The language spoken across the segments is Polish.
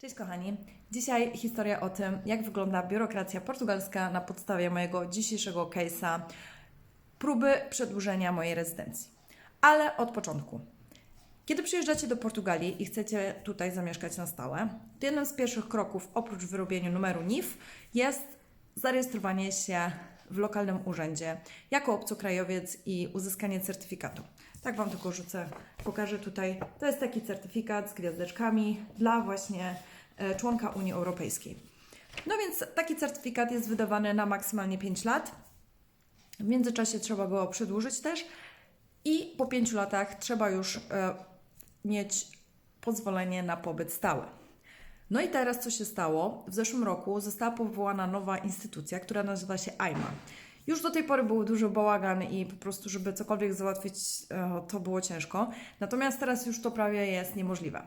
Cześć kochani. Dzisiaj historia o tym, jak wygląda biurokracja portugalska na podstawie mojego dzisiejszego case'a próby przedłużenia mojej rezydencji. Ale od początku. Kiedy przyjeżdżacie do Portugalii i chcecie tutaj zamieszkać na stałe, to jednym z pierwszych kroków oprócz wyrobienia numeru NIF jest zarejestrowanie się w lokalnym urzędzie jako obcokrajowiec i uzyskanie certyfikatu. Tak Wam tylko rzucę, pokażę tutaj. To jest taki certyfikat z gwiazdeczkami dla właśnie członka Unii Europejskiej. No więc taki certyfikat jest wydawany na maksymalnie 5 lat. W międzyczasie trzeba go przedłużyć też i po 5 latach trzeba już e, mieć pozwolenie na pobyt stały. No i teraz co się stało? W zeszłym roku została powołana nowa instytucja, która nazywa się AIMA. Już do tej pory był duży bałagan i po prostu, żeby cokolwiek załatwić, e, to było ciężko. Natomiast teraz już to prawie jest niemożliwe.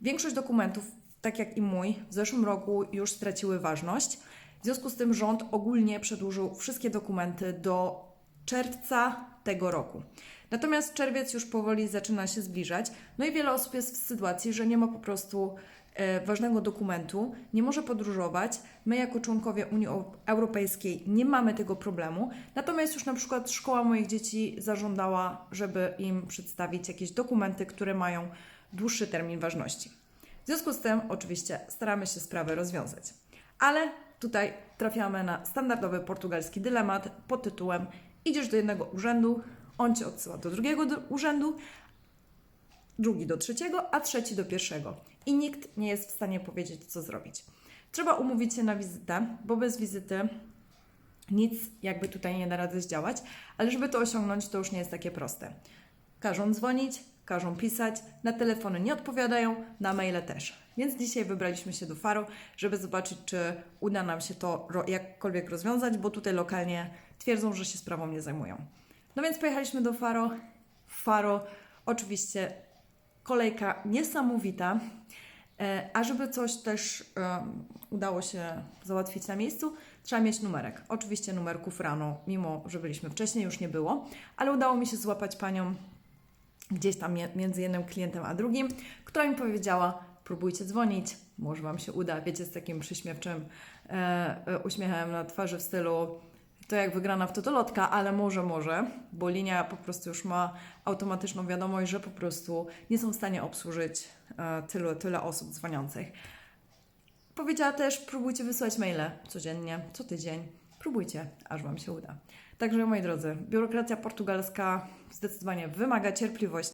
Większość dokumentów, tak jak i mój, w zeszłym roku już straciły ważność. W związku z tym rząd ogólnie przedłużył wszystkie dokumenty do czerwca tego roku. Natomiast czerwiec już powoli zaczyna się zbliżać, no i wiele osób jest w sytuacji, że nie ma po prostu e, ważnego dokumentu, nie może podróżować. My, jako członkowie Unii Eu- Europejskiej, nie mamy tego problemu. Natomiast już na przykład szkoła moich dzieci zażądała, żeby im przedstawić jakieś dokumenty, które mają dłuższy termin ważności. W związku z tym, oczywiście, staramy się sprawę rozwiązać. Ale tutaj trafiamy na standardowy portugalski dylemat pod tytułem: Idziesz do jednego urzędu, on cię odsyła do drugiego do urzędu, drugi do trzeciego, a trzeci do pierwszego. I nikt nie jest w stanie powiedzieć, co zrobić. Trzeba umówić się na wizytę, bo bez wizyty nic jakby tutaj nie da rady zdziałać, ale żeby to osiągnąć, to już nie jest takie proste. Każą dzwonić, każą pisać, na telefony nie odpowiadają, na maile też. Więc dzisiaj wybraliśmy się do Faro, żeby zobaczyć, czy uda nam się to jakkolwiek rozwiązać, bo tutaj lokalnie twierdzą, że się sprawą nie zajmują. No więc pojechaliśmy do Faro. Faro, oczywiście kolejka niesamowita. E, A żeby coś też em, udało się załatwić na miejscu, trzeba mieć numerek. Oczywiście numerków rano, mimo że byliśmy wcześniej, już nie było, ale udało mi się złapać panią gdzieś tam między jednym klientem a drugim, która mi powiedziała: próbujcie dzwonić, może Wam się uda. Wiecie, z takim przyśmiewczym e, e, uśmiechem na twarzy w stylu to jak wygrana w totolotka, ale może, może, bo linia po prostu już ma automatyczną wiadomość, że po prostu nie są w stanie obsłużyć e, tylu, tyle osób dzwoniących. Powiedziała też, próbujcie wysłać maile codziennie, co tydzień. Próbujcie, aż Wam się uda. Także moi drodzy, biurokracja portugalska zdecydowanie wymaga cierpliwości.